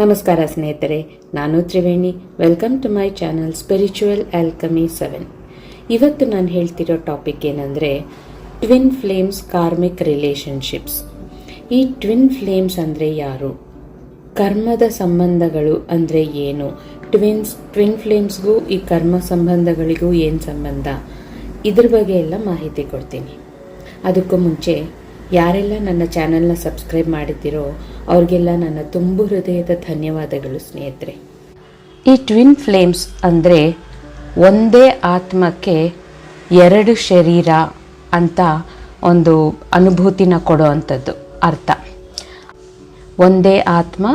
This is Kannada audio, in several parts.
ನಮಸ್ಕಾರ ಸ್ನೇಹಿತರೆ, ನಾನು Triveni. Welcome to my channel spiritual alchemy seven ಇವತ್ತು ನಾನು ಹೇಳ್ತಿರೋ ಟಾಪಿಕ್ ಏನಂದರೆ ಟ್ವಿನ್ ಫ್ಲೇಮ್ಸ್ ಕಾರ್ಮಿಕ್ ರಿಲೇಷನ್ಶಿಪ್ಸ್ ಈ ಟ್ವಿನ್ ಫ್ಲೇಮ್ಸ್ ಅಂದರೆ ಯಾರು? ಕರ್ಮದ ಸಂಬಂಧಗಳು ಅಂದರೆ ಏನು? ಟ್ವಿನ್ಸ್ ಟ್ವಿನ್ ಫ್ಲೇಮ್ಸ್ಗೂ ಈ ಕರ್ಮ ಸಂಬಂಧಗಳಿಗೂ ಏನು ಸಂಬಂಧ? ಇದ್ರ ಬಗ್ಗೆ ಎಲ್ಲ ಮಾಹಿತಿ ಕೊಡ್ತೀನಿ. ಅದಕ್ಕೂ ಮುಂಚೆ ಯಾರೆಲ್ಲ ನನ್ನ ಚಾನಲ್ನ ಸಬ್ಸ್ಕ್ರೈಬ್ ಮಾಡಿದ್ದೀರೋ ಅವ್ರಿಗೆಲ್ಲ ನನ್ನ ತುಂಬು ಹೃದಯದ ಧನ್ಯವಾದಗಳು ಸ್ನೇಹಿತರೆ. ಈ ಟ್ವಿನ್ ಫ್ಲೇಮ್ಸ್ ಅಂದರೆ ಒಂದೇ ಆತ್ಮಕ್ಕೆ ಎರಡು ಶರೀರ ಅಂತ ಒಂದು ಅನುಭೂತಿನ ಕೊಡೋ ಅಂಥದ್ದು ಅರ್ಥ. ಒಂದೇ ಆತ್ಮ,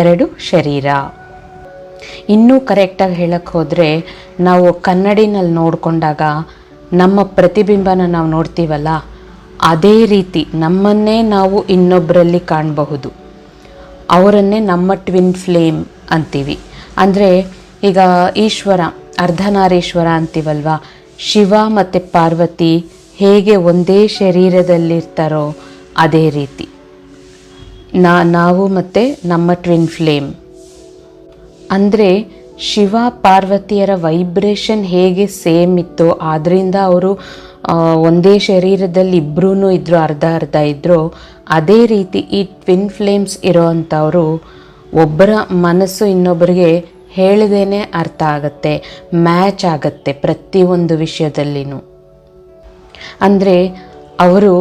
ಎರಡು ಶರೀರ. ಇನ್ನೂ ಕರೆಕ್ಟಾಗಿ ಹೇಳಕ್ಕೆ ಹೋದರೆ ನಾವು ಕನ್ನಡಿನಲ್ಲಿ ನೋಡಿಕೊಂಡಾಗ ನಮ್ಮ ಪ್ರತಿಬಿಂಬನ ನಾವು ನೋಡ್ತೀವಲ್ಲ ಅದೇ ರೀತಿ ನಮ್ಮನ್ನೇ ನಾವು ಇನ್ನೊಬ್ಬರಲ್ಲಿ ಕಾಣಬಹುದು. ಅವರನ್ನೇ ನಮ್ಮ ಟ್ವಿನ್ ಫ್ಲೇಮ್ ಅಂತೀವಿ. ಅಂದರೆ ಈಗ ಈಶ್ವರ, ಅರ್ಧನಾರೀಶ್ವರ ಅಂತೀವಲ್ವ? ಶಿವ ಮತ್ತು ಪಾರ್ವತಿ ಹೇಗೆ ಒಂದೇ ಶರೀರದಲ್ಲಿರ್ತಾರೋ ಅದೇ ರೀತಿ. ನಾ, ನಾವು ಮತ್ತು ನಮ್ಮ ಟ್ವಿನ್ ಫ್ಲೇಮ್ ಅಂದರೆ ಶಿವ ಪಾರ್ವತಿಯರ ವೈಬ್ರೇಷನ್ ಹೇಗೆ ಸೇಮ್ ಇತ್ತು ಆದ್ದರಿಂದ ಅವರು ಒಂದೇ ಶರೀರದಲ್ಲಿ ಇಬ್ಬರೂ ಇದ್ದರು ಅರ್ಧ ಅರ್ಧ ಇದ್ದರು ಅದೇ ರೀತಿ ಈ ಟ್ವಿನ್ ಫ್ಲೇಮ್ಸ್ ಇರೋ ಅಂಥವರು ಒಬ್ಬರ ಮನಸ್ಸು ಇನ್ನೊಬ್ಬರಿಗೆ ಹೇಳಿದೇನೆ ಅರ್ಥ ಆಗತ್ತೆ ಮ್ಯಾಚ್ ಆಗತ್ತೆ ಪ್ರತಿಯೊಂದು ವಿಷಯದಲ್ಲಿನೂ. ಅಂದರೆ ಅವರು,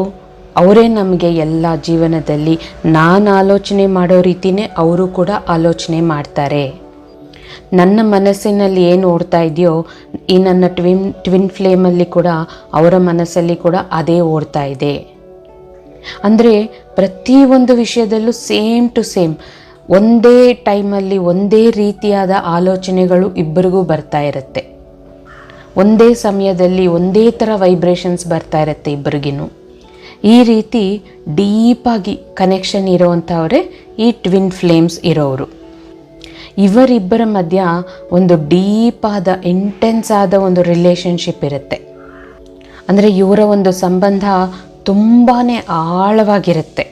ಅವರೇ ನಮಗೆ ಎಲ್ಲ ಜೀವನದಲ್ಲಿ ನಾನು ಆಲೋಚನೆ ಮಾಡೋ ರೀತಿಯೇ ಅವರು ಕೂಡ ಆಲೋಚನೆ ಮಾಡ್ತಾರೆ. ನನ್ನ ಮನಸ್ಸಿನಲ್ಲಿ ಏನು ಓಡ್ತಾ ಇದೆಯೋ ಈ ನನ್ನ ಟ್ವಿನ್ ಟ್ವಿನ್ ಫ್ಲೇಮಲ್ಲಿ ಕೂಡ, ಅವರ ಮನಸ್ಸಲ್ಲಿ ಕೂಡ ಅದೇ ಓಡ್ತಾ ಇದೆ. ಅಂದರೆ ಪ್ರತಿಯೊಂದು ವಿಷಯದಲ್ಲೂ ಸೇಮ್ ಟು ಸೇಮ್ ಒಂದೇ ಟೈಮಲ್ಲಿ ಒಂದೇ ರೀತಿಯಾದ ಆಲೋಚನೆಗಳು ಇಬ್ಬರಿಗೂ ಬರ್ತಾ ಇರುತ್ತೆ. ಒಂದೇ ಸಮಯದಲ್ಲಿ ಒಂದೇ ಥರ ವೈಬ್ರೇಷನ್ಸ್ ಬರ್ತಾ ಇರುತ್ತೆ ಇಬ್ಬರಿಗಿನೂ ಈ ರೀತಿ ಡೀಪಾಗಿ ಕನೆಕ್ಷನ್ ಇರೋವಂಥವರೇ ಈ ಟ್ವಿನ್ ಫ್ಲೇಮ್ಸ್ ಇರೋರು ಇವರಿಬ್ಬರ ಮಧ್ಯ ಒಂದು ಡೀಪಾದ ಇಂಟೆನ್ಸ್ ಆದ ಒಂದು ರಿಲೇಷನ್ಶಿಪ್ ಇರುತ್ತೆ. ಅಂದರೆ ಇವರ ಒಂದು ಸಂಬಂಧ ತುಂಬಾ ಆಳವಾಗಿರುತ್ತೆ.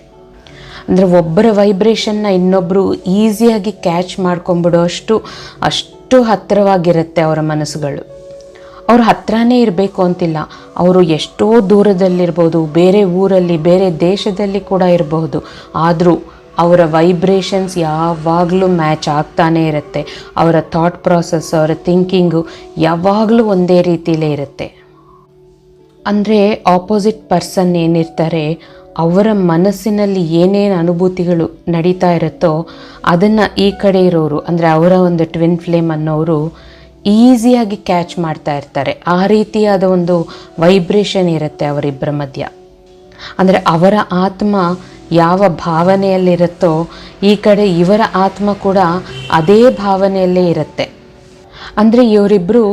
ಅಂದರೆ ಒಬ್ಬರ ವೈಬ್ರೇಷನ್ನ ಇನ್ನೊಬ್ಬರು ಈಸಿಯಾಗಿ ಕ್ಯಾಚ್ ಮಾಡ್ಕೊಂಬಿಡೋ ಅಷ್ಟು ಅಷ್ಟು ಹತ್ತಿರವಾಗಿರುತ್ತೆ ಅವರ ಮನಸ್ಸುಗಳು. ಅವ್ರ ಹತ್ರನೇ ಇರಬೇಕು ಅಂತಿಲ್ಲ. ಅವರು ಎಷ್ಟೋ ದೂರದಲ್ಲಿರ್ಬೋದು, ಬೇರೆ ಊರಲ್ಲಿ, ಬೇರೆ ದೇಶದಲ್ಲಿ ಕೂಡ ಇರಬಹುದು ಆದರೂ ಅವರ ವೈಬ್ರೇಷನ್ಸ್ ಯಾವಾಗಲೂ ಮ್ಯಾಚ್ ಆಗ್ತಾನೇ ಇರುತ್ತೆ. ಅವರ ಥಾಟ್ ಪ್ರಾಸೆಸ್ ಅವರ ಥಿಂಕಿಂಗು ಯಾವಾಗಲೂ ಒಂದೇ ರೀತಿಯಲ್ಲೇ ಇರುತ್ತೆ. ಅಂದರೆ ಆಪೋಸಿಟ್ ಪರ್ಸನ್ ಏನಿರ್ತಾರೆ, ಅವರ ಮನಸ್ಸಿನಲ್ಲಿ ಏನೇನು ಅನುಭೂತಿಗಳು ನಡೀತಾ ಇರುತ್ತೋ ಅದನ್ನು ಈ ಕಡೆ ಇರೋರು, ಅಂದರೆ ಅವರ ಒಂದು ಟ್ವಿನ್ ಫ್ಲೇಮ್ ಅನ್ನೋರು ಈಸಿಯಾಗಿ ಕ್ಯಾಚ್ ಮಾಡ್ತಾ ಇರ್ತಾರೆ. ಆ ರೀತಿಯಾದ ಒಂದು ವೈಬ್ರೇಷನ್ ಇರುತ್ತೆ ಅವರಿಬ್ಬರ ಮಧ್ಯ. ಅಂದರೆ ಅವರ ಆತ್ಮ ಯಾವ ಭಾವನೆಯಲ್ಲಿರುತ್ತೋ ಈ ಕಡೆ ಇವರ ಆತ್ಮ ಕೂಡ ಅದೇ ಭಾವನೆಯಲ್ಲೇ ಇರುತ್ತೆ. ಅಂದರೆ ಇವರಿಬ್ಬರು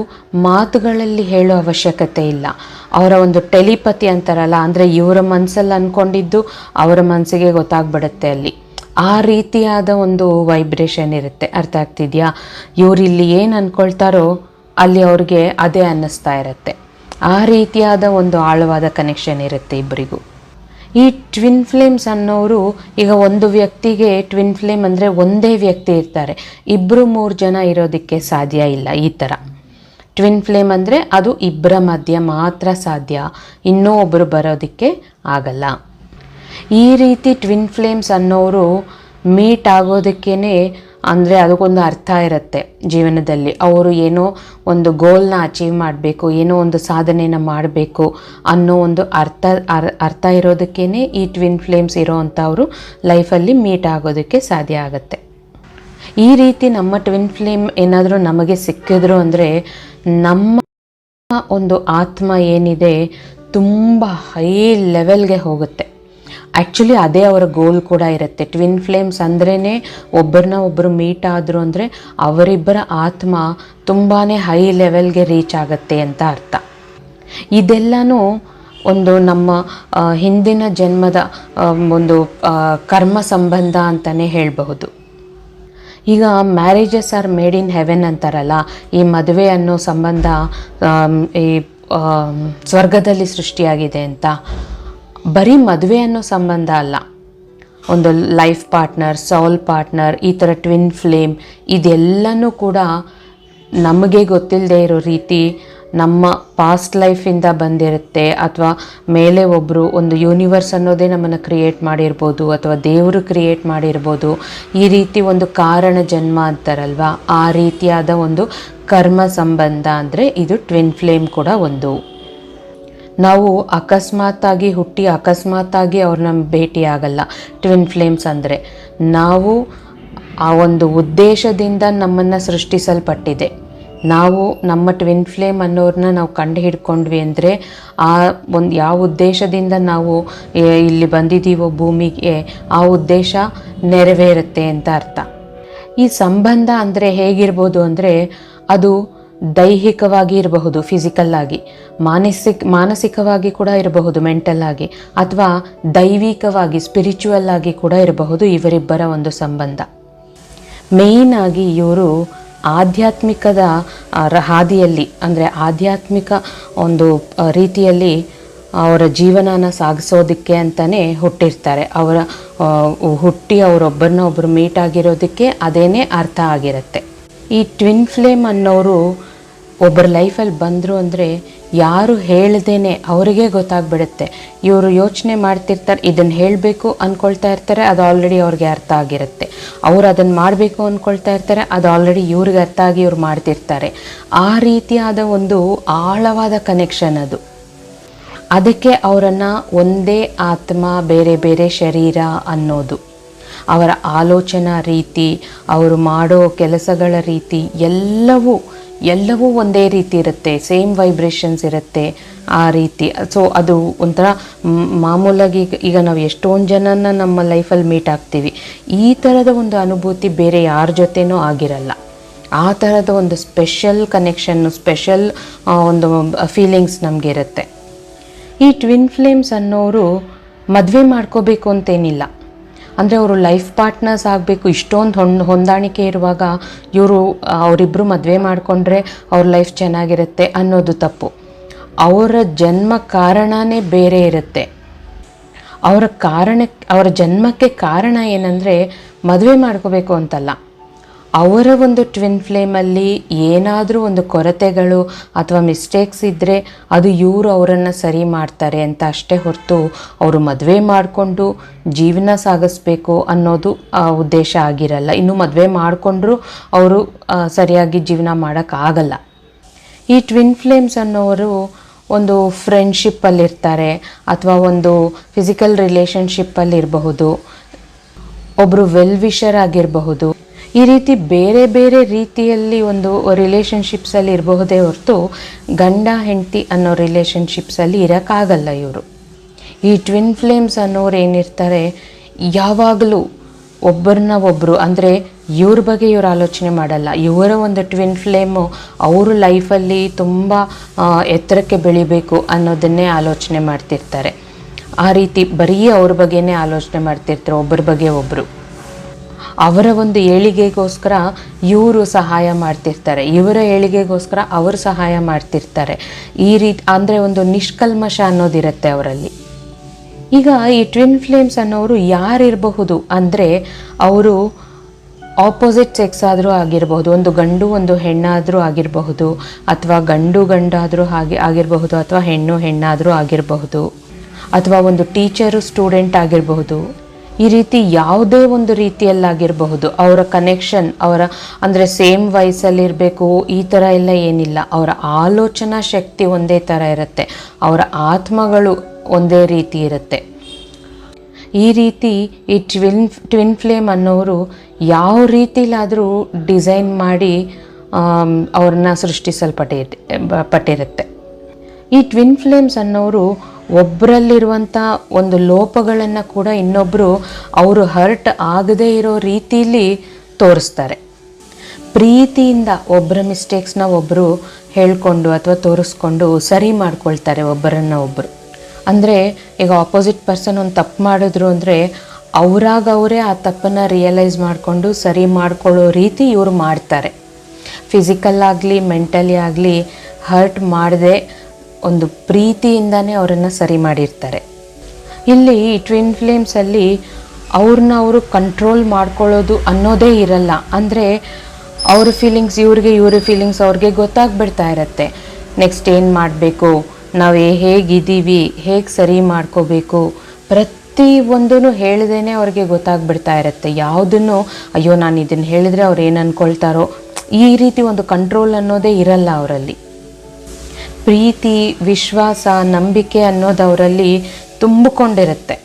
ಮಾತುಗಳಲ್ಲಿ ಹೇಳೋ ಅವಶ್ಯಕತೆ ಇಲ್ಲ. ಅವರ ಒಂದು ಟೆಲಿಪತಿ ಅಂತಾರಲ್ಲ, ಅಂದರೆ ಇವರ ಮನಸ್ಸಲ್ಲಿ ಅಂದ್ಕೊಂಡಿದ್ದು ಅವರ ಮನಸ್ಸಿಗೆ ಗೊತ್ತಾಗ್ಬಿಡುತ್ತೆ ಅಲ್ಲಿ. ಆ ರೀತಿಯಾದ ಒಂದು ವೈಬ್ರೇಷನ್ ಇರುತ್ತೆ. ಅರ್ಥ ಆಗ್ತಿದೆಯಾ? ಇವರಿಲ್ಲಿ ಏನು ಅಂದ್ಕೊಳ್ತಾರೋ ಅಲ್ಲಿ ಅವ್ರಿಗೆ ಅದೇ ಅನ್ನಿಸ್ತಾ ಇರುತ್ತೆ. ಆ ರೀತಿಯಾದ ಒಂದು ಆಳವಾದ ಕನೆಕ್ಷನ್ ಇರುತ್ತೆ ಇಬ್ಬರಿಗೂ ಈ ಟ್ವಿನ್ ಫ್ಲೇಮ್ಸ್ ಅನ್ನೋರು ಈಗ ಒಂದು ವ್ಯಕ್ತಿಗೆ ಟ್ವಿನ್ ಫ್ಲೇಮ್ ಅಂದರೆ ಒಂದೇ ವ್ಯಕ್ತಿ ಇರ್ತಾರೆ. ಇಬ್ಬರು ಮೂರು ಜನ ಇರೋದಕ್ಕೆ ಸಾಧ್ಯ ಇಲ್ಲ ಈ ಥರ ಟ್ವಿನ್ ಫ್ಲೇಮ್ ಅಂದರೆ ಅದು ಇಬ್ಬರ ಮಧ್ಯ ಮಾತ್ರ ಸಾಧ್ಯ. ಇನ್ನೂ ಒಬ್ಬರು ಬರೋದಕ್ಕೆ ಆಗಲ್ಲ. ಈ ರೀತಿ ಟ್ವಿನ್ ಫ್ಲೇಮ್ಸ್ ಅನ್ನೋರು ಮೀಟ್ ಆಗೋದಕ್ಕೇ ಅಂದರೆ ಅದಕ್ಕೊಂದು ಅರ್ಥ ಇರುತ್ತೆ ಜೀವನದಲ್ಲಿ. ಅವರು ಏನೋ ಒಂದು ಗೋಲ್ನ ಅಚೀವ್ ಮಾಡಬೇಕು, ಏನೋ ಒಂದು ಸಾಧನೆನ ಮಾಡಬೇಕು ಅನ್ನೋ ಒಂದು ಅರ್ಥ ಅರ್ಥ ಇರೋದಕ್ಕೇ ಈ ಟ್ವಿನ್ ಫ್ಲೇಮ್ಸ್ ಇರೋ ಅಂಥವರು ಲೈಫಲ್ಲಿ ಮೀಟ್ ಆಗೋದಕ್ಕೆ ಸಾಧ್ಯ ಆಗುತ್ತೆ. ಈ ರೀತಿ ನಮ್ಮ ಟ್ವಿನ್ ಫ್ಲೇಮ್ ಏನಾದರೂ ನಮಗೆ ಸಿಕ್ಕಿದ್ರು ಅಂದರೆ ನಮ್ಮ ಒಂದು ಆತ್ಮ ಏನಿದೆ ತುಂಬ ಹೈ ಲೆವೆಲ್ಗೆ ಹೋಗುತ್ತೆ. ಆ್ಯಕ್ಚುಲಿ ಅದೇ ಅವರ ಗೋಲ್ ಕೂಡ ಇರುತ್ತೆ. ಟ್ವಿನ್ ಫ್ಲೇಮ್ಸ್ ಅಂದ್ರೇ ಒಬ್ಬರನ್ನ ಒಬ್ಬರು ಮೀಟ್ ಆದರು ಅಂದರೆ ಅವರಿಬ್ಬರ ಆತ್ಮ ತುಂಬಾ ಹೈ ಲೆವೆಲ್ಗೆ ರೀಚ್ ಆಗುತ್ತೆ ಅಂತ ಅರ್ಥ. ಇದೆಲ್ಲನೂ ಒಂದು ನಮ್ಮ ಹಿಂದಿನ ಜನ್ಮದ ಒಂದು ಕರ್ಮ ಸಂಬಂಧ ಅಂತಲೇ ಹೇಳಬಹುದು. ಈಗ marriages are made in heaven ಅಂತಾರಲ್ಲ, ಈ ಮದುವೆ ಅನ್ನೋ ಸಂಬಂಧ ಈ ಸ್ವರ್ಗದಲ್ಲಿ ಸೃಷ್ಟಿಯಾಗಿದೆ ಅಂತ. ಬರೀ ಮದುವೆ ಅನ್ನೋ ಸಂಬಂಧ ಅಲ್ಲ. ಒಂದು ಲೈಫ್ ಪಾರ್ಟ್ನರ್, ಸೌಲ್ ಪಾರ್ಟ್ನರ್, ಈ ಥರ ಟ್ವಿನ್ ಫ್ಲೇಮ್ ಇದೆಲ್ಲನೂ ಕೂಡ ನಮಗೆ ಗೊತ್ತಿಲ್ಲದೆ ಇರೋ ರೀತಿ ನಮ್ಮ ಪಾಸ್ಟ್ ಲೈಫಿಂದ ಬಂದಿರುತ್ತೆ. ಅಥವಾ ಮೇಲೆ ಒಬ್ಬರು ಒಂದು ಯೂನಿವರ್ಸ್ ಅನ್ನೋದೇ ನಮ್ಮನ್ನು ಕ್ರಿಯೇಟ್ ಮಾಡಿರ್ಬೋದು, ಅಥವಾ ದೇವರು ಕ್ರಿಯೇಟ್ ಮಾಡಿರ್ಬೋದು. ಈ ರೀತಿ ಒಂದು ಕಾರಣ ಜನ್ಮ ಅಂತಾರಲ್ವ? ಆ ರೀತಿಯಾದ ಒಂದು ಕರ್ಮ ಸಂಬಂಧ ಅಂದರೆ ಇದು ಟ್ವಿನ್ ಫ್ಲೇಮ್ ಕೂಡ ಒಂದು. ನಾವು ಅಕಸ್ಮಾತ್ತಾಗಿ ಹುಟ್ಟಿ ಅಕಸ್ಮಾತ್ತಾಗಿ ಅವ್ರನ್ನ ಭೇಟಿ ಆಗಲ್ಲ ಟ್ವಿನ್ ಫ್ಲೇಮ್ಸ್ ಅಂದರೆ ನಾವು ಆ ಒಂದು ಉದ್ದೇಶದಿಂದ ನಮ್ಮನ್ನು ಸೃಷ್ಟಿಸಲ್ಪಟ್ಟಿದೆ. ನಾವು ನಮ್ಮ ಟ್ವಿನ್ ಫ್ಲೇಮ್ ಅನ್ನೋರನ್ನ ನಾವು ಕಂಡು ಹಿಡ್ಕೊಂಡ್ವಿ ಅಂದರೆ ಆ ಒಂದು ಯಾವ ಉದ್ದೇಶದಿಂದ ನಾವು ಇಲ್ಲಿ ಬಂದಿದ್ದೀವೋ ಭೂಮಿಗೆ, ಆ ಉದ್ದೇಶ ನೆರವೇರುತ್ತೆ ಅಂತ ಅರ್ಥ. ಈ ಸಂಬಂಧ ಅಂದರೆ ಹೇಗಿರ್ಬೋದು ಅಂದರೆ ಅದು ದೈಹಿಕವಾಗಿ ಇರಬಹುದು ಫಿಸಿಕಲ್ ಆಗಿ. ಮಾನಸಿಕ, ಮಾನಸಿಕವಾಗಿ ಕೂಡ ಇರಬಹುದು ಮೆಂಟಲ್ ಆಗಿ, ಅಥವಾ ದೈವಿಕವಾಗಿ ಸ್ಪಿರಿಚುವಲ್ ಆಗಿ ಕೂಡ ಇರಬಹುದು ಇವರಿಬ್ಬರ ಒಂದು ಸಂಬಂಧ. ಮೇಯ್ನ್ ಆಗಿ ಇವರು ಆಧ್ಯಾತ್ಮಿಕದ ಹಾದಿಯಲ್ಲಿ, ಅಂದರೆ ಆಧ್ಯಾತ್ಮಿಕ ಒಂದು ರೀತಿಯಲ್ಲಿ ಅವರ ಜೀವನನ ಸಾಗಿಸೋದಕ್ಕೆ ಅಂತಲೇ ಹುಟ್ಟಿರ್ತಾರೆ. ಅವರ ಹುಟ್ಟಿ ಅವರೊಬ್ಬರನ್ನ ಒಬ್ಬರು ಮೀಟ್ ಆಗಿರೋದಕ್ಕೆ ಅದೇನೇ ಅರ್ಥ ಆಗಿರುತ್ತೆ. ಈ ಟ್ವಿನ್ ಫ್ಲೇಮ್ ಅನ್ನೋರು ಒಬ್ಬರ ಲೈಫಲ್ಲಿ ಬಂದರು ಅಂದರೆ ಯಾರು ಹೇಳ್ದೇನೆ ಅವರಿಗೆ ಗೊತ್ತಾಗ್ಬಿಡುತ್ತೆ. ಇವರು ಯೋಚನೆ ಮಾಡ್ತಿರ್ತಾರೆ ಇದನ್ನು ಹೇಳಬೇಕು ಅಂದ್ಕೊಳ್ತಾ ಇರ್ತಾರೆ, ಅದು ಆಲ್ರೆಡಿ ಅವ್ರಿಗೆ ಅರ್ಥ ಆಗಿರುತ್ತೆ. ಅವ್ರು ಅದನ್ನು ಮಾಡಬೇಕು ಅಂದ್ಕೊಳ್ತಾ ಇರ್ತಾರೆ, ಅದು ಆಲ್ರೆಡಿ ಇವ್ರಿಗೆ ಅರ್ಥ ಆಗಿ ಇವ್ರು ಮಾಡ್ತಿರ್ತಾರೆ. ಆ ರೀತಿಯಾದ ಒಂದು ಆಳವಾದ ಕನೆಕ್ಷನ್ ಅದು. ಅದಕ್ಕೆ ಅವರನ್ನು ಒಂದೇ ಆತ್ಮ, ಬೇರೆ ಬೇರೆ ಶರೀರ ಅನ್ನೋದು. ಅವರ ಆಲೋಚನಾ ರೀತಿ, ಅವರು ಮಾಡೋ ಕೆಲಸಗಳ ರೀತಿ, ಎಲ್ಲವೂ ಎಲ್ಲವೂ ಒಂದೇ ರೀತಿ ಇರುತ್ತೆ ಸೇಮ್ ವೈಬ್ರೇಷನ್ಸ್ ಇರುತ್ತೆ ಆ ರೀತಿ. ಸೊ ಅದು ಒಂಥರ ಮಾಮೂಲಾಗಿ ಈಗ- ನಾವು ಎಷ್ಟೊಂದು ಜನನ ನಮ್ಮ ಲೈಫಲ್ಲಿ ಮೀಟ್ ಆಗ್ತೀವಿ. ಈ ಥರದ ಒಂದು ಅನುಭೂತಿ ಬೇರೆ ಯಾರ ಜೊತೆನೂ ಆಗಿರಲ್ಲ. ಆ ಥರದ ಒಂದು ಸ್ಪೆಷಲ್ ಕನೆಕ್ಷನ್ನು ಸ್ಪೆಷಲ್ ಒಂದು ಫೀಲಿಂಗ್ಸ್ ನಮಗೆ ಇರುತ್ತೆ ಈ ಟ್ವಿನ್ ಫ್ಲೇಮ್ಸ್ ಅನ್ನೋರು ಮದುವೆ ಮಾಡ್ಕೋಬೇಕು ಅಂತೇನಿಲ್ಲ. ಅಂದರೆ ಅವರು ಲೈಫ್ ಪಾರ್ಟ್ನರ್ಸ್ ಆಗಬೇಕು, ಇಷ್ಟೊಂದು ಹೊಂದ್, ಹೊಂದಾಣಿಕೆ ಇರುವಾಗ ಇವರು ಅವರಿಬ್ಬರು ಮದುವೆ ಮಾಡಿಕೊಂಡ್ರೆ ಅವ್ರ ಲೈಫ್ ಚೆನ್ನಾಗಿರುತ್ತೆ ಅನ್ನೋದು ತಪ್ಪು. ಅವರ ಜನ್ಮ ಕಾರಣನೇ ಬೇರೆ ಇರುತ್ತೆ. ಅವರ ಕಾರಣಕ್ಕೆ, ಅವರ ಜನ್ಮಕ್ಕೆ ಕಾರಣ ಏನಂದರೆ ಮದುವೆ ಮಾಡ್ಕೋಬೇಕು ಅಂತಲ್ಲ. ಅವರ ಒಂದು ಟ್ವಿನ್ ಫ್ಲೇಮಲ್ಲಿ ಏನಾದರೂ ಒಂದು ಕೊರತೆಗಳು ಅಥವಾ ಮಿಸ್ಟೇಕ್ಸ್ ಇದ್ದರೆ ಅದು ಇವರು ಅವರನ್ನು ಸರಿ ಮಾಡ್ತಾರೆ ಅಂತ ಅಷ್ಟೇ ಹೊರತು ಅವರು ಮದುವೆ ಮಾಡಿಕೊಂಡು ಜೀವನ ಸಾಗಿಸ್ಬೇಕು ಅನ್ನೋದು ಉದ್ದೇಶ ಆಗಿರಲ್ಲ. ಇನ್ನು ಮದುವೆ ಮಾಡಿಕೊಂಡ್ರು ಅವರು ಸರಿಯಾಗಿ ಜೀವನ ಮಾಡೋಕ್ಕಾಗಲ್ಲ ಈ ಟ್ವಿನ್ ಫ್ಲೇಮ್ಸ್ ಅನ್ನೋರು ಒಂದು ಫ್ರೆಂಡ್ಶಿಪ್ಪಲ್ಲಿರ್ತಾರೆ ಅಥವಾ ಒಂದು ಫಿಸಿಕಲ್ ರಿಲೇಷನ್ಶಿಪ್ಪಲ್ಲಿರಬಹುದು ಒಬ್ಬರು ವೆಲ್ ವಿಷರ್ ಆಗಿರಬಹುದು. ಈ ರೀತಿ ಬೇರೆ ಬೇರೆ ರೀತಿಯಲ್ಲಿ ಒಂದು ರಿಲೇಷನ್ಶಿಪ್ಸಲ್ಲಿ ಇರಬಹುದೇ ಹೊರತು ಗಂಡ, ಹೆಂಡತಿ ಅನ್ನೋ ರಿಲೇಷನ್ಶಿಪ್ಸಲ್ಲಿ ಇರೋಕ್ಕಾಗಲ್ಲ ಇವರು. ಈ ಟ್ವಿನ್ ಫ್ಲೇಮ್ಸ್ ಅನ್ನೋರು ಏನಿರ್ತಾರೆ, ಯಾವಾಗಲೂ ಒಬ್ಬರನ್ನ ಒಬ್ಬರು ಅಂದರೆ ಇವ್ರ ಬಗ್ಗೆ ಇವ್ರು ಆಲೋಚನೆ ಮಾಡಲ್ಲ. ಇವರ ಒಂದು ಟ್ವಿನ್ ಫ್ಲೇಮು ಅವರು ಲೈಫಲ್ಲಿ ತುಂಬ ಎತ್ತರಕ್ಕೆ ಬೆಳಿಬೇಕು ಅನ್ನೋದನ್ನೇ ಆಲೋಚನೆ ಮಾಡ್ತಿರ್ತಾರೆ. ಆ ರೀತಿ ಬರೀ ಅವ್ರ ಬಗ್ಗೆನೇ ಆಲೋಚನೆ ಮಾಡ್ತಿರ್ತಾರೆ, ಒಬ್ಬರ ಬಗ್ಗೆ ಒಬ್ಬರು ಅವರ ಒಂದು ಏಳಿಗೆಗೋಸ್ಕರ ಇವರು ಸಹಾಯ ಮಾಡ್ತಿರ್ತಾರೆ. ಇವರ ಏಳಿಗೆಗೋಸ್ಕರ ಅವರು ಸಹಾಯ ಮಾಡ್ತಿರ್ತಾರೆ. ಈ ರೀತಿ ಅಂದರೆ ಒಂದು ನಿಷ್ಕಲ್ಮಶ ಅನ್ನೋದಿರುತ್ತೆ ಅವರಲ್ಲಿ. ಈಗ ಈ ಟ್ವಿನ್ ಫ್ಲೇಮ್ಸ್ ಅನ್ನೋರು ಯಾರಿರಬಹುದು ಅಂದರೆ ಅವರು ಆಪೋಸಿಟ್ ಸೆಕ್ಸ್ ಆದರೂ ಆಗಿರಬಹುದು, ಒಂದು ಗಂಡು ಒಂದು ಹೆಣ್ಣಾದರೂ ಆಗಿರಬಹುದು, ಅಥವಾ ಗಂಡು ಗಂಡಾದರೂ ಹಾಗೆ ಆಗಿರಬಹುದು, ಅಥವಾ ಹೆಣ್ಣು ಹೆಣ್ಣಾದರೂ ಆಗಿರಬಹುದು, ಅಥವಾ ಒಂದು ಟೀಚರು ಸ್ಟೂಡೆಂಟ್ ಆಗಿರಬಹುದು. ಈ ರೀತಿ ಯಾವುದೇ ಒಂದು ರೀತಿಯಲ್ಲಾಗಿರಬಹುದು. ಅವರ ಕನೆಕ್ಷನ್ ಅವರ ಅಂದರೆ ಸೇಮ್ ವಯಸ್ಸಲ್ಲಿರಬೇಕು ಈ ಥರ ಎಲ್ಲ ಏನಿಲ್ಲ. ಅವರ ಆಲೋಚನಾ ಶಕ್ತಿ ಒಂದೇ ಥರ ಇರುತ್ತೆ. ಅವರ ಆತ್ಮಗಳು ಒಂದೇ ರೀತಿ ಇರುತ್ತೆ. ಈ ರೀತಿ ಈ ಟ್ವಿನ್ ಟ್ವಿನ್ ಫ್ಲೇಮ್ ಅನ್ನೋರು ಯಾವ ರೀತಿಲಾದರೂ ಡಿಸೈನ್ ಮಾಡಿ ಅವ್ರನ್ನ ಸೃಷ್ಟಿಸಲ್ಪಟ್ಟಿರುತ್ತೆ ಪಟ್ಟಿರುತ್ತೆ. ಈ ಟ್ವಿನ್ ಫ್ಲೇಮ್ಸ್ ಅನ್ನೋರು ಒಬ್ಬರಲ್ಲಿರುವಂಥ ಒಂದು ಲೋಪಗಳನ್ನು ಕೂಡ ಇನ್ನೊಬ್ಬರು ಅವರು ಹರ್ಟ್ ಆಗದೇ ಇರೋ ರೀತಿಯಲ್ಲಿ ತೋರಿಸ್ತಾರೆ. ಪ್ರೀತಿಯಿಂದ ಒಬ್ಬರ ಮಿಸ್ಟೇಕ್ಸ್ನ ಒಬ್ಬರು ಹೇಳ್ಕೊಂಡು ಅಥವಾ ತೋರಿಸ್ಕೊಂಡು ಸರಿ ಮಾಡ್ಕೊಳ್ತಾರೆ ಒಬ್ಬರನ್ನ ಒಬ್ಬರು ಅಂದರೆ ಈಗ ಆಪೋಸಿಟ್ ಪರ್ಸನ್ ಒಂದು ತಪ್ಪು ಮಾಡಿದ್ರು ಅಂದರೆ ಅವರಾಗ ಅವರೇ ಆ ತಪ್ಪನ್ನು ರಿಯಲೈಸ್ ಮಾಡಿಕೊಂಡು ಸರಿ ಮಾಡ್ಕೊಳ್ಳೋ ರೀತಿ ಇವರು ಮಾಡ್ತಾರೆ. ಫಿಸಿಕಲ್ ಆಗಲಿ ಮೆಂಟಲಿ ಆಗಲಿ ಹರ್ಟ್ ಮಾಡದೆ ಒಂದು ಪ್ರೀತಿಯಿಂದನೇ ಅವರನ್ನು ಸರಿ ಮಾಡಿರ್ತಾರೆ. ಇಲ್ಲಿ ಟ್ವಿನ್ ಫ್ಲೇಮ್ಸಲ್ಲಿ ಅವ್ರನ್ನ ಅವರು ಕಂಟ್ರೋಲ್ ಮಾಡ್ಕೊಳ್ಳೋದು ಅನ್ನೋದೇ ಇರಲ್ಲ. ಅಂದರೆ ಅವ್ರ ಫೀಲಿಂಗ್ಸ್ ಇವ್ರಿಗೆ, ಇವ್ರ ಫೀಲಿಂಗ್ಸ್ ಅವ್ರಿಗೆ ಗೊತ್ತಾಗ್ಬಿಡ್ತಾ ಇರತ್ತೆ. ನೆಕ್ಸ್ಟ್ ಏನು ಮಾಡಬೇಕು? ನಾವು ಹೇಗಿದ್ದೀವಿ? ಹೇಗೆ ಸರಿ ಮಾಡ್ಕೋಬೇಕು? ಪ್ರತಿ ಒಂದೂ ಹೇಳ್ದೇನೆ ಅವ್ರಿಗೆ ಗೊತ್ತಾಗ್ಬಿಡ್ತಾ ಇರತ್ತೆ. ಯಾವುದನ್ನು ಅಯ್ಯೋ, ನಾನು ಇದನ್ನು ಹೇಳಿದರೆ ಅವ್ರು ಏನು ಅಂದ್ಕೊಳ್ತಾರೋ ಈ ರೀತಿ ಒಂದು ಕಂಟ್ರೋಲ್ ಅನ್ನೋದೇ ಇರಲ್ಲ ಅವರಲ್ಲಿ. ಪ್ರೀತಿ, ವಿಶ್ವಾಸ, ನಂಬಿಕೆ ಅನ್ನೋದು ಅವರಲ್ಲಿ ತುಂಬಿಕೊಂಡಿರುತ್ತೆ.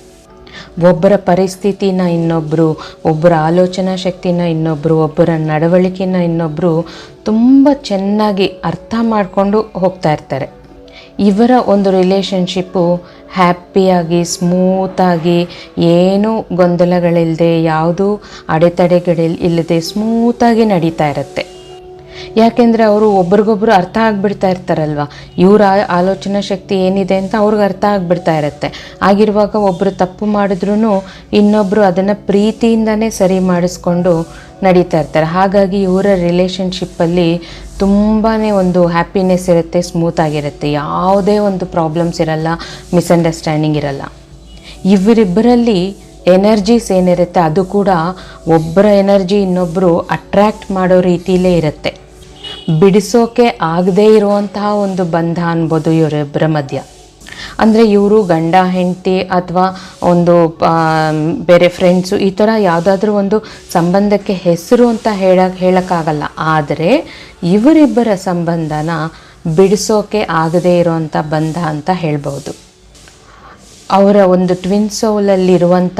ಒಬ್ಬರ ಪರಿಸ್ಥಿತಿನ ಇನ್ನೊಬ್ಬರು ಒಬ್ಬರ ಆಲೋಚನಾ ಶಕ್ತಿನ ಇನ್ನೊಬ್ಬರು ಒಬ್ಬರ ನಡವಳಿಕೆನ ಇನ್ನೊಬ್ಬರು ತುಂಬ ಚೆನ್ನಾಗಿ ಅರ್ಥ ಮಾಡಿಕೊಂಡು ಹೋಗ್ತಾ ಇರ್ತಾರೆ. ಇವರ ಒಂದು ರಿಲೇಷನ್ಶಿಪ್ಪು ಹ್ಯಾಪಿಯಾಗಿ, ಸ್ಮೂತಾಗಿ, ಏನೂ ಗೊಂದಲಗಳಿಲ್ಲದೆ ಯಾವುದೂ ಅಡೆತಡೆಗಳಿಲ್, ಇಲ್ಲದೆ ಸ್ಮೂತಾಗಿ ನಡೀತಾ ಇರುತ್ತೆ. ಯಾಕೆಂದರೆ ಅವರು ಒಬ್ರಿಗೊಬ್ರು ಅರ್ಥ ಆಗಿಬಿಡ್ತಾ ಇರ್ತಾರಲ್ವ? ಇವರ ಆಲೋಚನಾ ಶಕ್ತಿ ಏನಿದೆ ಅಂತ ಅವ್ರಿಗೆ ಅರ್ಥ ಆಗಿಬಿಡ್ತಾ ಇರುತ್ತೆ. ಆಗಿರುವಾಗ ಒಬ್ಬರು ತಪ್ಪು ಮಾಡಿದ್ರೂ ಇನ್ನೊಬ್ಬರು ಅದನ್ನು ಪ್ರೀತಿಯಿಂದನೇ ಸರಿ ಮಾಡಿಸ್ಕೊಂಡು ನಡೀತಾ ಇರ್ತಾರೆ. ಹಾಗಾಗಿ ಇವರ ರಿಲೇಷನ್ಶಿಪ್ಪಲ್ಲಿ ತುಂಬಾ ಒಂದು ಹ್ಯಾಪಿನೆಸ್ ಇರುತ್ತೆ ಸ್ಮೂತ್ ಆಗಿರುತ್ತೆ. ಯಾವುದೇ ಒಂದು ಪ್ರಾಬ್ಲಮ್ಸ್ ಇರಲ್ಲ ಮಿಸ್ಅಂಡರ್ಸ್ಟ್ಯಾಂಡಿಂಗ್ ಇರಲ್ಲ. ಇವರಿಬ್ಬರಲ್ಲಿ ಎನರ್ಜೀಸ್ ಏನಿರುತ್ತೆ, ಅದು ಕೂಡ ಒಬ್ಬರ ಎನರ್ಜಿ ಇನ್ನೊಬ್ಬರು ಅಟ್ರ್ಯಾಕ್ಟ್ ಮಾಡೋ ರೀತಿಯಲ್ಲೇ ಇರುತ್ತೆ. ಬಿಡಿಸೋಕೆ ಆಗದೇ ಇರುವಂತಹ ಒಂದು ಬಂಧ ಅನ್ಬೋದು ಇವರಿಬ್ಬರ ಮಧ್ಯ. ಅಂದರೆ ಇವರು ಗಂಡ, ಹೆಂಡತಿ ಅಥವಾ ಒಂದು ಬೇರೆ ಫ್ರೆಂಡ್ಸು ಈ ಥರ ಯಾವುದಾದ್ರೂ ಒಂದು ಸಂಬಂಧಕ್ಕೆ ಹೆಸರು ಅಂತ ಹೇಳಕ್ಕೆ ಹೇಳೋಕ್ಕಾಗಲ್ಲ. ಆದರೆ ಇವರಿಬ್ಬರ ಸಂಬಂಧನ ಬಿಡಿಸೋಕೆ ಆಗದೇ ಇರುವಂಥ ಬಂಧ ಅಂತ ಹೇಳ್ಬೋದು. ಅವರ ಒಂದು ಟ್ವಿನ್ ಸೋಲಲ್ಲಿರುವಂಥ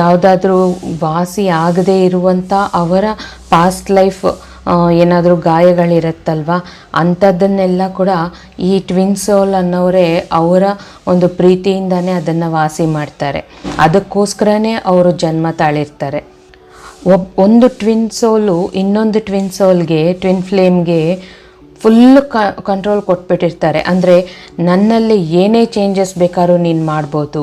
ಯಾವುದಾದ್ರೂ ವಾಸಿ ಆಗದೇ ಇರುವಂಥ ಅವರ ಪಾಸ್ಟ್ ಲೈಫ್ ಏನಾದರೂ ಗಾಯಗಳಿರುತ್ತಲ್ವ? ಅಂಥದ್ದನ್ನೆಲ್ಲ ಕೂಡ ಈ ಟ್ವಿನ್ ಸೋಲ್ ಅನ್ನೋರೇ ಅವರ ಒಂದು ಪ್ರೀತಿಯಿಂದನೇ ಅದನ್ನು ವಾಸಿ ಮಾಡ್ತಾರೆ. ಅದಕ್ಕೋಸ್ಕರನೇ ಅವರು ಜನ್ಮ ತಾಳಿರ್ತಾರೆ. ಒಬ್, ಒಂದು ಟ್ವಿನ್ ಸೋಲು ಇನ್ನೊಂದು ಟ್ವಿನ್ ಸೋಲ್ಗೆ ಟ್ವಿನ್ ಫ್ಲೇಮ್ಗೆ ಫುಲ್ ಕಂಟ್ರೋಲ್ ಕೊಟ್ಬಿಟ್ಟಿರ್ತಾರೆ. ಅಂದರೆ ನನ್ನಲ್ಲಿ ಏನೇ ಚೇಂಜಸ್ ಬೇಕಾದ್ರೂ ನೀನು ಮಾಡ್ಬೋದು.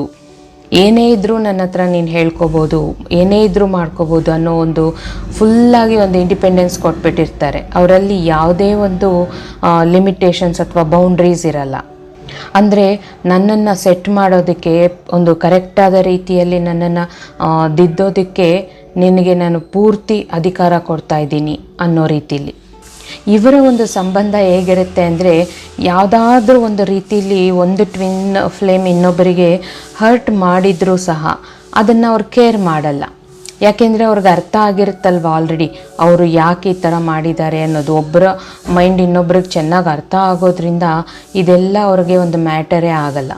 ಏನೇ ಇದ್ದರೂ ನನ್ನ ಹತ್ರ ನೀನು ಹೇಳ್ಕೊಬೋದು, ಏನೇ ಇದ್ದರೂ ಮಾಡ್ಕೋಬೋದು ಅನ್ನೋ ಒಂದು ಫುಲ್ಲಾಗಿ ಒಂದು ಇಂಡಿಪೆಂಡೆನ್ಸ್ ಕೊಟ್ಬಿಟ್ಟಿರ್ತಾರೆ. ಅವರಲ್ಲಿ ಯಾವುದೇ ಒಂದು ಲಿಮಿಟೇಷನ್ಸ್ ಅಥವಾ ಬೌಂಡ್ರೀಸ್ ಇರಲ್ಲ. ಅಂದರೆ ನನ್ನನ್ನು ಸೆಟ್ ಮಾಡೋದಕ್ಕೆ, ಒಂದು ಕರೆಕ್ಟಾದ ರೀತಿಯಲ್ಲಿ ನನ್ನನ್ನು ದಿದ್ದೋದಕ್ಕೆ ನಿನಗೆ ನಾನು ಪೂರ್ತಿ ಅಧಿಕಾರ ಕೊಡ್ತಾ ಇದ್ದೀನಿ ಅನ್ನೋ ರೀತಿಲಿ. ಇವರ ಒಂದು ಸಂಬಂಧ ಹೇಗಿರುತ್ತೆ ಅಂದರೆ ಯಾವುದಾದ್ರೂ ಒಂದು ರೀತಿಯಲ್ಲಿ ಒಂದು ಟ್ವಿನ್ ಫ್ಲೇಮ್ ಇನ್ನೊಬ್ಬರಿಗೆ ಹರ್ಟ್ ಮಾಡಿದರೂ ಸಹ ಅದನ್ನು ಅವ್ರು ಕೇರ್ ಮಾಡಲ್ಲ. ಯಾಕೆಂದರೆ ಅವ್ರಿಗೆ ಅರ್ಥ ಆಗಿರುತ್ತಲ್ವ ಆಲ್ರೆಡಿ ಅವರು ಯಾಕೆ ಈ ಥರ ಮಾಡಿದ್ದಾರೆ ಅನ್ನೋದು. ಒಬ್ಬರ ಮೈಂಡ್ ಇನ್ನೊಬ್ರಿಗೆ ಚೆನ್ನಾಗಿ ಅರ್ಥ ಆಗೋದ್ರಿಂದ ಇದೆಲ್ಲ ಅವ್ರಿಗೆ ಒಂದು ಮ್ಯಾಟರೇ ಆಗಲ್ಲ.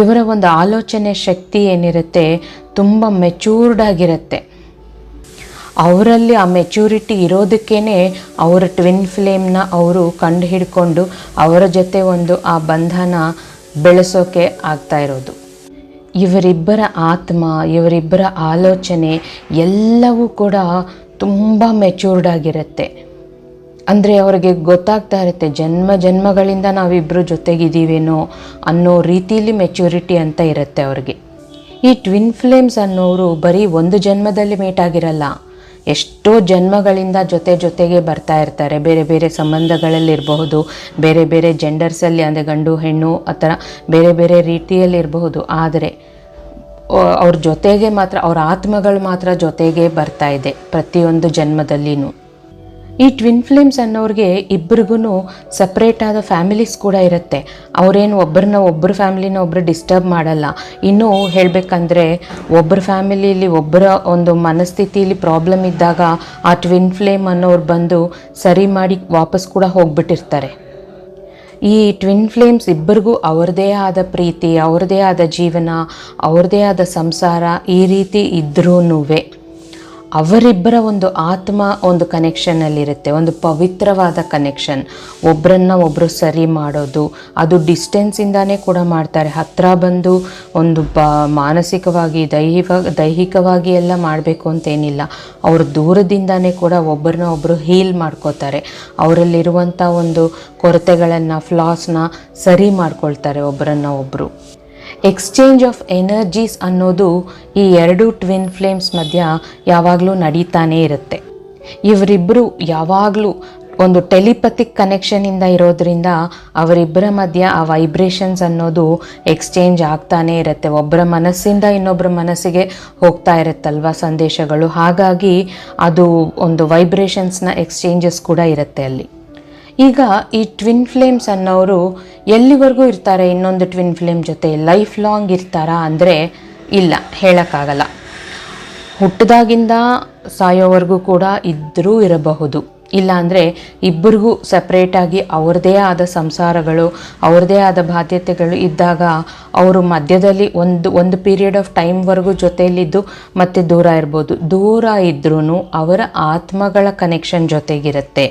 ಇವರ ಒಂದು ಆಲೋಚನೆ ಶಕ್ತಿ ಏನಿರುತ್ತೆ, ತುಂಬ ಮೆಚೂರ್ಡ್ ಆಗಿರುತ್ತೆ. ಅವರಲ್ಲಿ ಆ ಮೆಚೂರಿಟಿ ಇರೋದಕ್ಕೇ ಅವರ ಟ್ವಿನ್ ಫ್ಲೇಮ್ನ ಅವರು ಕಂಡು ಹಿಡ್ಕೊಂಡು ಅವರ ಜೊತೆ ಒಂದು ಆ ಬಂಧನ ಬೆಳೆಸೋಕೆ ಆಗ್ತಾ ಇರೋದು. ಇವರಿಬ್ಬರ ಆತ್ಮ, ಇವರಿಬ್ಬರ ಆಲೋಚನೆ ಎಲ್ಲವೂ ಕೂಡ ತುಂಬ ಮೆಚೂರ್ಡ್ ಆಗಿರುತ್ತೆ. ಅಂದರೆ ಅವರಿಗೆ ಗೊತ್ತಾಗ್ತಾ ಇರುತ್ತೆ, ಜನ್ಮ ಜನ್ಮಗಳಿಂದ ನಾವಿಬ್ಬರು ಜೊತೆಗಿದ್ದೀವೇನೋ ಅನ್ನೋ ರೀತಿಯಲ್ಲಿ ಮೆಚುರಿಟಿ ಅಂತ ಇರುತ್ತೆ ಅವ್ರಿಗೆ. ಈ ಟ್ವಿನ್ ಫ್ಲೇಮ್ಸ್ ಅನ್ನೋರು ಬರೀ ಒಂದು ಜನ್ಮದಲ್ಲಿ ಮೀಟ್ ಆಗಿರಲ್ಲ ಎಷ್ಟೋ ಜನ್ಮಗಳಿಂದ ಜೊತೆ ಜೊತೆಗೆ ಬರ್ತಾ ಇರ್ತಾರೆ. ಬೇರೆ ಬೇರೆ ಸಂಬಂಧಗಳಲ್ಲಿರಬಹುದು, ಬೇರೆ ಬೇರೆ ಜೆಂಡರ್ಸಲ್ಲಿ ಅಂದರೆ ಗಂಡು, ಹೆಣ್ಣು, ಆ ಥರ ಬೇರೆ ಬೇರೆ ರೀತಿಯಲ್ಲಿ ಇರಬಹುದು. ಆದರೆ ಅವ್ರ ಜೊತೆಗೆ ಮಾತ್ರ, ಅವ್ರ ಆತ್ಮಗಳು ಮಾತ್ರ ಜೊತೆಗೆ ಬರ್ತಾ ಇದೆ ಪ್ರತಿಯೊಂದು ಜನ್ಮದಲ್ಲಿನೂ. ಈ ಟ್ವಿನ್ ಫ್ಲೇಮ್ಸ್ ಅನ್ನೋರಿಗೆ ಇಬ್ಬರಿಗೂ ಸಪ್ರೇಟ್ ಆದ ಫ್ಯಾಮಿಲೀಸ್ ಕೂಡ ಇರುತ್ತೆ. ಅವರೇನು ಒಬ್ಬರನ್ನ ಒಬ್ಬರ ಫ್ಯಾಮಿಲಿನ ಒಬ್ಬರು ಡಿಸ್ಟರ್ಬ್ ಮಾಡಲ್ಲ. ಇನ್ನೂ ಹೇಳಬೇಕಂದ್ರೆ ಒಬ್ಬರ ಫ್ಯಾಮಿಲಿಯಲ್ಲಿ ಒಬ್ಬರ ಒಂದು ಮನಸ್ಥಿತಿಯಲ್ಲಿ ಪ್ರಾಬ್ಲಮ್ ಇದ್ದಾಗ ಆ ಟ್ವಿನ್ ಫ್ಲೇಮ್ ಅನ್ನೋರು ಬಂದು ಸರಿ ಮಾಡಿ ವಾಪಸ್ ಕೂಡ ಹೋಗ್ಬಿಟ್ಟಿರ್ತಾರೆ. ಈ ಟ್ವಿನ್ ಫ್ಲೇಮ್ಸ್ ಇಬ್ಬರಿಗೂ ಅವ್ರದ್ದೇ ಆದ ಪ್ರೀತಿ ಅವ್ರದ್ದೇ ಆದ ಜೀವನ ಅವ್ರದ್ದೇ ಆದ ಸಂಸಾರ ಈ ರೀತಿ ಇದ್ರೂ ಅವರಿಬ್ಬರ ಒಂದು ಆತ್ಮ ಒಂದು ಕನೆಕ್ಷನಲ್ಲಿರುತ್ತೆ ಒಂದು ಪವಿತ್ರವಾದ ಕನೆಕ್ಷನ್ ಒಬ್ಬರನ್ನ ಒಬ್ಬರು ಸರಿ ಮಾಡೋದು, ಅದು ಡಿಸ್ಟೆನ್ಸಿಂದಾನೇ ಕೂಡ ಮಾಡ್ತಾರೆ. ಹತ್ತಿರ ಬಂದು ಒಂದು ಬ, ಮಾನಸಿಕವಾಗಿ, ದೈಹಿಕ, ದೈಹಿಕವಾಗಿ ಎಲ್ಲ ಮಾಡಬೇಕು ಅಂತೇನಿಲ್ಲ. ಅವರು ದೂರದಿಂದಾನೇ ಕೂಡ ಒಬ್ಬರನ್ನ ಒಬ್ಬರು ಹೀಲ್ ಮಾಡ್ಕೋತಾರೆ. ಅವರಲ್ಲಿರುವಂಥ ಒಂದು ಕೊರತೆಗಳನ್ನು ಫ್ಲಾಸ್ನ ಸರಿ ಮಾಡ್ಕೊಳ್ತಾರೆ ಒಬ್ಬರನ್ನ ಒಬ್ಬರು ಎಕ್ಸ್ಚೇಂಜ್ ಆಫ್ ಎನರ್ಜೀಸ್ ಅನ್ನೋದು ಈ ಎರಡು ಟ್ವಿನ್ ಫ್ಲೇಮ್ಸ್ ಮಧ್ಯ ಯಾವಾಗಲೂ ನಡೀತಾನೇ ಇರುತ್ತೆ. ಇವರಿಬ್ಬರು ಯಾವಾಗಲೂ ಒಂದು ಟೆಲಿಪತಿಕ್ ಕನೆಕ್ಷನಿಂದ ಇರೋದ್ರಿಂದ ಅವರಿಬ್ಬರ ಮಧ್ಯ ಆ ವೈಬ್ರೇಷನ್ಸ್ ಅನ್ನೋದು ಎಕ್ಸ್ಚೇಂಜ್ ಆಗ್ತಾನೇ ಇರುತ್ತೆ. ಒಬ್ಬರ ಮನಸ್ಸಿಂದ ಇನ್ನೊಬ್ಬರ ಮನಸ್ಸಿಗೆ ಹೋಗ್ತಾ ಇರುತ್ತಲ್ವ ಸಂದೇಶಗಳು? ಹಾಗಾಗಿ ಅದು ಒಂದು ವೈಬ್ರೇಷನ್ಸ್ನ ಎಕ್ಸ್ಚೇಂಜಸ್ ಕೂಡ ಇರುತ್ತೆ ಅಲ್ಲಿ. ಈಗ ಈ ಟ್ವಿನ್ ಫ್ಲೇಮ್ಸ್ ಅನ್ನೋರು ಎಲ್ಲಿವರೆಗೂ ಇರ್ತಾರೆ? ಇನ್ನೊಂದು ಟ್ವಿನ್ ಫ್ಲೇಮ್ ಜೊತೆ ಲೈಫ್ ಲಾಂಗ್ ಇರ್ತಾರಾ ಅಂದರೆ ಇಲ್ಲ, ಹೇಳೋಕ್ಕಾಗಲ್ಲ. ಹುಟ್ಟಿದಾಗಿಂದ ಸಾಯೋವರೆಗೂ ಕೂಡ ಇದ್ದರೂ ಇರಬಹುದು. ಇಲ್ಲ ಅಂದರೆ ಇಬ್ಬರಿಗೂ ಸಪ್ರೇಟಾಗಿ ಅವ್ರದ್ದೇ ಆದ ಸಂಸಾರಗಳು ಅವ್ರದ್ದೇ ಆದ ಬಾಧ್ಯತೆಗಳು ಇದ್ದಾಗ ಅವರು ಮಧ್ಯದಲ್ಲಿ ಒಂದು ಒಂದು ಪೀರಿಯಡ್ ಆಫ್ ಟೈಮ್ವರೆಗೂ ಜೊತೆಯಲ್ಲಿದ್ದು ಮತ್ತೆ ದೂರ ಇರ್ಬೋದು. ದೂರ ಇದ್ರೂ ಅವರ ಆತ್ಮಗಳ ಕನೆಕ್ಷನ್ ಜೊತೆಗಿರುತ್ತೆ.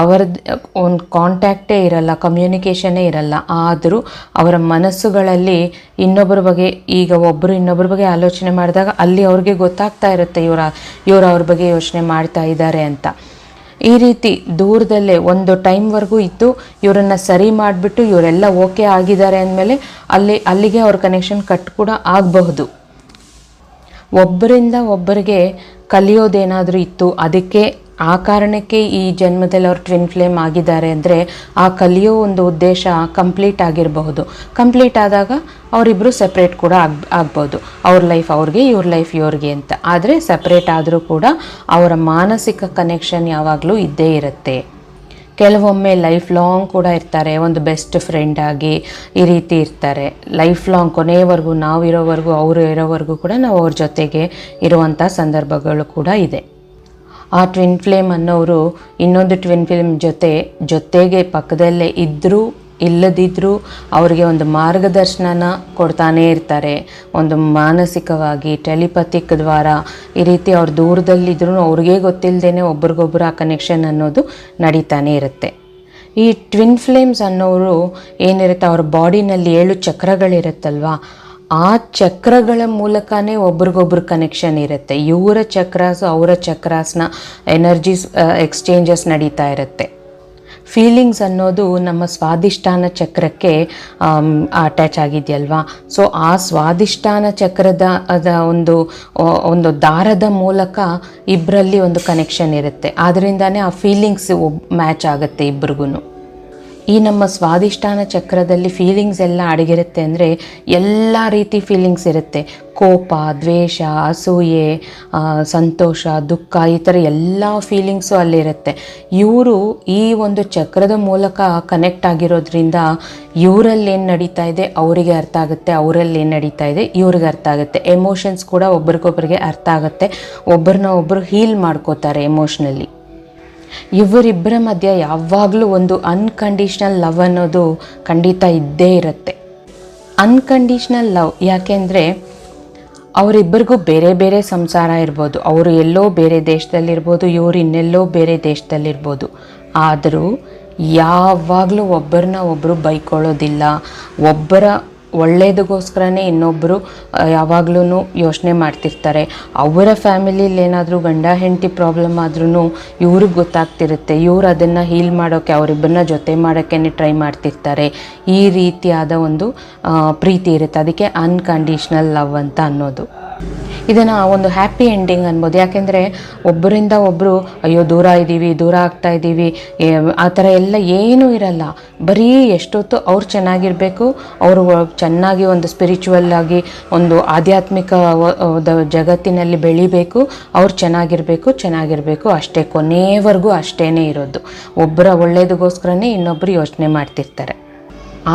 ಅವರದ್ದು ಒಂದು ಕಾಂಟ್ಯಾಕ್ಟೇ ಇರಲ್ಲ ಕಮ್ಯುನಿಕೇಷನ್ನೇ ಇರಲ್ಲ. ಆದರೂ ಅವರ ಮನಸ್ಸುಗಳಲ್ಲಿ ಇನ್ನೊಬ್ಬರ ಬಗ್ಗೆ, ಈಗ ಒಬ್ಬರು ಇನ್ನೊಬ್ಬರ ಬಗ್ಗೆ ಆಲೋಚನೆ ಮಾಡಿದಾಗ ಅಲ್ಲಿ ಅವ್ರಿಗೆ ಗೊತ್ತಾಗ್ತಾ ಇರುತ್ತೆ, ಇವರ, ಇವರು ಅವ್ರ ಬಗ್ಗೆ ಯೋಚನೆ ಮಾಡ್ತಾ ಇದ್ದಾರೆ ಅಂತ. ಈ ರೀತಿ ದೂರದಲ್ಲೇ ಒಂದು ಟೈಮ್ವರೆಗೂ ಇದ್ದು ಇವರನ್ನು ಸರಿ ಮಾಡಿಬಿಟ್ಟು ಇವರೆಲ್ಲ ಓಕೆ ಆಗಿದ್ದಾರೆ ಅಂದಮೇಲೆ ಅಲ್ಲಿ, ಅಲ್ಲಿಗೆ ಅವ್ರ ಕನೆಕ್ಷನ್ ಕಟ್ ಕೂಡ ಆಗಬಹುದು. ಒಬ್ಬರಿಂದ ಒಬ್ಬರಿಗೆ ಕಲಿಯೋದೇನಾದರೂ ಇತ್ತು, ಅದಕ್ಕೆ ಆ ಕಾರಣಕ್ಕೆ ಈ ಜನ್ಮದಲ್ಲಿ ಅವ್ರು ಟ್ವಿನ್ ಫ್ಲೇಮ್ ಆಗಿದ್ದಾರೆ ಅಂದರೆ ಆ ಕಲಿಯೋ ಒಂದು ಉದ್ದೇಶ ಕಂಪ್ಲೀಟ್ ಆಗಿರಬಹುದು. ಕಂಪ್ಲೀಟ್ ಆದಾಗ ಅವರಿಬ್ಬರು ಸಪ್ರೇಟ್ ಕೂಡ ಆಗ್, ಆಗ್ಬೋದು. ಅವ್ರ ಲೈಫ್ ಅವ್ರಿಗೆ, ಇವ್ರ ಲೈಫ್ ಇವ್ರಿಗೆ ಅಂತ. ಆದರೆ ಸಪ್ರೇಟ್ ಆದರೂ ಕೂಡ ಅವರ ಮಾನಸಿಕ ಕನೆಕ್ಷನ್ ಯಾವಾಗಲೂ ಇದ್ದೇ ಇರುತ್ತೆ. ಕೆಲವೊಮ್ಮೆ ಲೈಫ್ ಲಾಂಗ್ ಕೂಡ ಇರ್ತಾರೆ. ಒಂದು ಬೆಸ್ಟ್ ಫ್ರೆಂಡ್ ಆಗಿ ಈ ರೀತಿ ಇರ್ತಾರೆ. ಲೈಫ್ ಲಾಂಗ್ ಕೊನೆಯವರೆಗೂ ನಾವು ಇರೋವರೆಗೂ, ಅವರು ಇರೋವರೆಗೂ ಕೂಡ ನಾವು ಅವ್ರ ಜೊತೆಗೆ ಇರುವಂಥ ಸಂದರ್ಭಗಳು ಕೂಡ ಇದೆ. ಆ ಟ್ವಿನ್ ಫ್ಲೇಮ್ ಅನ್ನೋರು ಇನ್ನೊಂದು ಟ್ವಿನ್ ಫ್ಲೇಮ್ ಜೊತೆ, ಜೊತೆಗೆ ಪಕ್ಕದಲ್ಲೇ ಇದ್ದರೂ ಇಲ್ಲದಿದ್ದರೂ ಅವರಿಗೆ ಒಂದು ಮಾರ್ಗದರ್ಶನನ ಕೊಡ್ತಾನೇ ಇರ್ತಾರೆ. ಒಂದು ಮಾನಸಿಕವಾಗಿ ಟೆಲಿಪತಿಕ್ ದ್ವಾರ, ಈ ರೀತಿ ಅವ್ರು ದೂರದಲ್ಲಿದ್ದರೂ ಅವ್ರಿಗೆ ಗೊತ್ತಿಲ್ಲದೇ ಒಬ್ರಿಗೊಬ್ರು ಆ ಕನೆಕ್ಷನ್ ಅನ್ನೋದು ನಡೀತಾನೆ ಇರುತ್ತೆ. ಈ ಟ್ವಿನ್ ಫ್ಲೇಮ್ಸ್ ಅನ್ನೋರು ಏನಿರುತ್ತೆ, ಅವ್ರ ಬಾಡಿನಲ್ಲಿ ಏಳು ಚಕ್ರಗಳಿರುತ್ತಲ್ವಾ, ಆ ಚಕ್ರಗಳ ಮೂಲಕನೇ ಒಬ್ರಿಗೊಬ್ರು ಕನೆಕ್ಷನ್ ಇರುತ್ತೆ. ಇವರ ಚಕ್ರಾಸು ಅವರ ಚಕ್ರಾಸ್ನ ಎನರ್ಜೀಸ್ ಎಕ್ಸ್ಚೇಂಜಸ್ ನಡೀತಾ ಇರುತ್ತೆ. ಫೀಲಿಂಗ್ಸ್ ಅನ್ನೋದು ನಮ್ಮ ಸ್ವಾದಿಷ್ಠಾನ ಚಕ್ರಕ್ಕೆ ಅಟ್ಯಾಚ್ ಆಗಿದೆಯಲ್ವಾ? ಸೊ ಆ ಸ್ವಾದಿಷ್ಠಾನ ಚಕ್ರದ, ಅದ ಒಂದು ಒಂದು ದಾರದ ಮೂಲಕ ಇಬ್ಬರಲ್ಲಿ ಒಂದು ಕನೆಕ್ಷನ್ ಇರುತ್ತೆ. ಆದ್ದರಿಂದಾನೇ ಆ ಫೀಲಿಂಗ್ಸ್ ಮ್ಯಾಚ್ ಆಗುತ್ತೆ ಇಬ್ರಿಗೂ ಈ ನಮ್ಮ ಸ್ವಾದಿಷ್ಟಾನ ಚಕ್ರದಲ್ಲಿ ಫೀಲಿಂಗ್ಸ್ ಎಲ್ಲ ಅಡಗಿರುತ್ತೆ ಅಂದರೆ ಎಲ್ಲ ರೀತಿ ಫೀಲಿಂಗ್ಸ್ ಇರುತ್ತೆ. ಕೋಪ, ದ್ವೇಷ, ಅಸೂಯೆ ಸಂತೋಷ, ದುಃಖ, ಈ ಥರ ಎಲ್ಲ ಫೀಲಿಂಗ್ಸು ಅಲ್ಲಿರುತ್ತೆ. ಇವರು ಈ ಒಂದು ಚಕ್ರದ ಮೂಲಕ ಕನೆಕ್ಟ್ ಆಗಿರೋದ್ರಿಂದ ಇವರಲ್ಲಿ ಏನು ನಡೀತಾ ಇದೆ? ಅವರಿಗೆ ಅರ್ಥ ಆಗುತ್ತೆ, ಅವರಲ್ಲಿ ಏನು ನಡೀತಾ ಇದೆ? ಇವ್ರಿಗೆ ಅರ್ಥ ಆಗುತ್ತೆ. ಎಮೋಷನ್ಸ್ ಕೂಡ ಒಬ್ರಿಗೊಬ್ರಿಗೆ ಅರ್ಥ ಆಗುತ್ತೆ. ಒಬ್ಬರನ್ನ ಒಬ್ಬರು ಹೀಲ್ ಮಾಡ್ಕೋತಾರೆ ಎಮೋಷ್ನಲಿ ಇವರಿಬ್ಬರ ಮಧ್ಯೆ ಯಾವಾಗಲೂ ಒಂದು ಅನ್ಕಂಡೀಷ್ನಲ್ ಲವ್ ಅನ್ನೋದು ಖಂಡಿತ ಇದ್ದೇ ಇರುತ್ತೆ. ಅನ್ಕಂಡೀಷ್ನಲ್ ಲವ್ ಯಾಕೆಂದರೆ ಅವರಿಬ್ಬರಿಗೂ ಬೇರೆ ಬೇರೆ ಸಂಸಾರ ಇರ್ಬೋದು. ಅವರು ಎಲ್ಲೋ ಬೇರೆ ದೇಶದಲ್ಲಿರ್ಬೋದು, ಇವರು ಇನ್ನೆಲ್ಲೋ ಬೇರೆ ದೇಶದಲ್ಲಿರ್ಬೋದು. ಆದರೂ ಯಾವಾಗಲೂ ಒಬ್ಬರನ್ನ ಒಬ್ಬರು ಬೈಕೊಳ್ಳೋದಿಲ್ಲ. ಒಬ್ಬರ ಒಳ್ಳೆಯದಕ್ಕೋಸ್ಕರನೇ ಇನ್ನೊಬ್ಬರು ಯಾವಾಗ್ಲೂ ಯೋಚನೆ ಮಾಡ್ತಿರ್ತಾರೆ. ಅವರ ಫ್ಯಾಮಿಲಿಲಿ ಏನಾದರೂ ಗಂಡ, ಹೆಂಡತಿ ಪ್ರಾಬ್ಲಮ್ ಆದ್ರೂ ಇವ್ರಿಗೆ ಗೊತ್ತಾಗ್ತಿರುತ್ತೆ. ಇವ್ರು ಅದನ್ನು ಹೀಲ್ ಮಾಡೋಕ್ಕೆ ಅವರಿಬ್ಬರನ್ನ ಜೊತೆ ಮಾಡೋಕ್ಕೆ ಟ್ರೈ ಮಾಡ್ತಿರ್ತಾರೆ. ಈ ರೀತಿಯಾದ ಒಂದು ಪ್ರೀತಿ ಇರುತ್ತೆ. ಅದಕ್ಕೆ ಅನ್ಕಂಡೀಷ್ನಲ್ ಲವ್ ಅಂತ ಅನ್ನೋದು. ಇದನ್ನು ಒಂದು ಹ್ಯಾಪಿ ಎಂಡಿಂಗ್ ಅನ್ಬೋದು. ಯಾಕೆಂದರೆ ಒಬ್ಬರಿಂದ ಒಬ್ಬರು ಅಯ್ಯೋ, ದೂರ ಇದ್ದೀವಿ ದೂರ ಆಗ್ತಾ ಇದ್ದೀವಿ ಆ ಥರ ಎಲ್ಲ ಏನೂ ಇರಲ್ಲ. ಬರೀ ಎಷ್ಟೊತ್ತು ಅವ್ರು ಚೆನ್ನಾಗಿರಬೇಕು, ಅವರು ಚೆನ್ನಾಗಿ ಒಂದು ಸ್ಪಿರಿಚುವಲ್ ಆಗಿ, ಒಂದು ಆಧ್ಯಾತ್ಮಿಕ ಜಗತ್ತಿನಲ್ಲಿ ಬೆಳಿಬೇಕು, ಅವ್ರು ಚೆನ್ನಾಗಿರಬೇಕು ಚೆನ್ನಾಗಿರಬೇಕು. ಅಷ್ಟೇ ಕೊನೆಯವರೆಗೂ ಅಷ್ಟೇ ಇರೋದು. ಒಬ್ಬರ ಒಳ್ಳೆಯದಕ್ಕೋಸ್ಕರನೇ ಇನ್ನೊಬ್ಬರು ಯೋಚನೆ ಮಾಡ್ತಿರ್ತಾರೆ.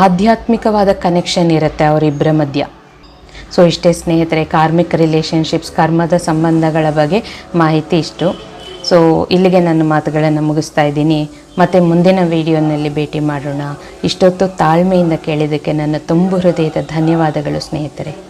ಆಧ್ಯಾತ್ಮಿಕವಾದ ಕನೆಕ್ಷನ್ ಇರುತ್ತೆ ಅವರಿಬ್ಬರ ಮಧ್ಯ. ಸೊ ಇಷ್ಟೇ ಸ್ನೇಹಿತರೆ, ಕಾರ್ಮಿಕ್ ರಿಲೇಷನ್ಶಿಪ್ಸ್ ಕರ್ಮದ ಸಂಬಂಧಗಳ ಬಗ್ಗೆ ಮಾಹಿತಿ ಇಷ್ಟು. ಸೊ ಇಲ್ಲಿಗೆ ನನ್ನ ಮಾತುಗಳನ್ನು ಮುಗಿಸ್ತಾ ಇದ್ದೀನಿ. ಮತ್ತು ಮುಂದಿನ ವಿಡಿಯೋನಲ್ಲಿ ಭೇಟಿ ಮಾಡೋಣ. ಇಷ್ಟೊತ್ತು ತಾಳ್ಮೆಯಿಂದ ಕೇಳಿದ್ದಕ್ಕೆ ನನ್ನ ತುಂಬು ಹೃದಯದ ಧನ್ಯವಾದಗಳು ಸ್ನೇಹಿತರೆ.